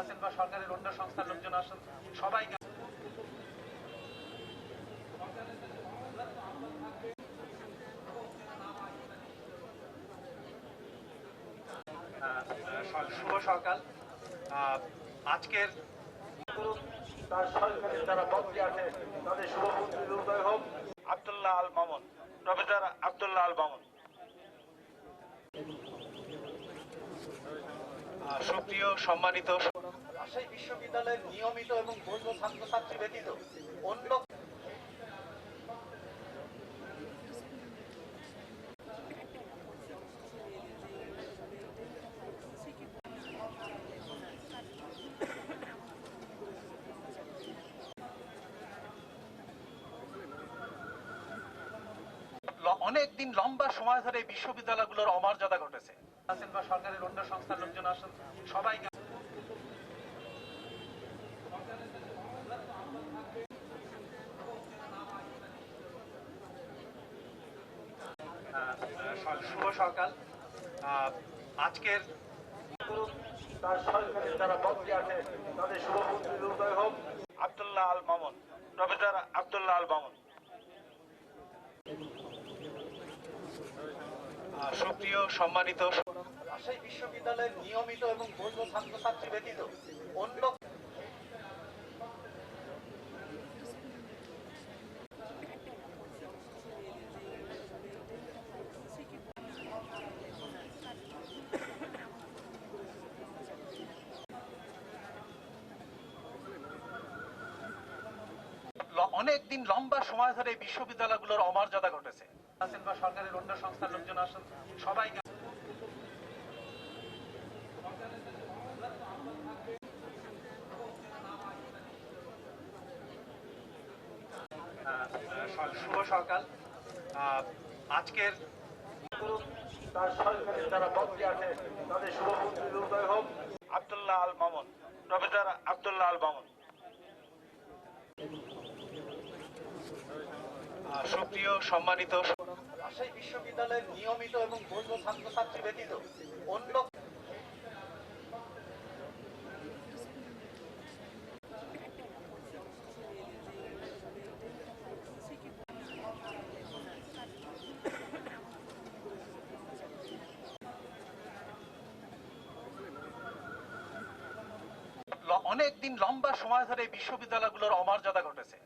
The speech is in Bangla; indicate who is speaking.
Speaker 1: আছেন বা সরকারের অন্য সংস্থার লোকজন আসেন, সবাই শুভ সকাল। আজকের
Speaker 2: তার সরকারের যারা মন্ত্রী আছে, তাদের শুভমন্ত্রীর উদয় হোক,
Speaker 1: আব্দুল্লাহ আল মামুন প্রফেসর আব্দুল্লাহ আল মামুন। সুপ্রিয়, সম্মানিত
Speaker 2: রাজশাহী বিশ্ববিদ্যালয়ের নিয়মিত এবং বৈধ ছাত্রছাত্রী ব্যতীত অন্য
Speaker 1: অনেক দিন লম্বা সময় ধরে বিশ্ববিদ্যালয়গুলোর অমর্যাদা ঘটেছে। সরকারের অন্য সংস্থার লোকজন আসেন সবাই শুভ সকাল। আজকের
Speaker 2: তার সরকারের যারা মন্ত্রী আছে, তাদের শুভমন্ত্রীর উদয় হোক।
Speaker 1: আব্দুল্লাহ আল মামুন, প্রফেসর আব্দুল্লাহ আল সুপ্রিয় সম্মানিত
Speaker 2: রাজশাহী বিশ্ববিদ্যালয়ের নিয়মিত এবং বৈধ ছাত্রছাত্রী ব্যতীত অন্য
Speaker 1: অনেক দিন লম্বা সময় ধরে বিশ্ববিদ্যালয়গুলোর অমর্যাদা ঘটেছে। আছেন বা সরকারের অন্য সংস্থার লোকজন আসেন সবাই শুভ সকাল। আজকের
Speaker 2: তার সরকারের যারা মন্ত্রী আছে, তাদের উদয় হোক
Speaker 1: আব্দুল্লাহ আল মামুন প্রফেসর আব্দুল্লাহ আল মামুন। সুপ্রিয় সম্মানিত
Speaker 2: রাজশাহী বিশ্ববিদ্যালয়ের নিয়মিত এবং বৈধ ছাত্রছাত্রী ব্যতীত অন্য
Speaker 1: অনেক দিন লম্বা সময় ধরে বিশ্ববিদ্যালয়গুলোর অমর্যাদা ঘটেছে।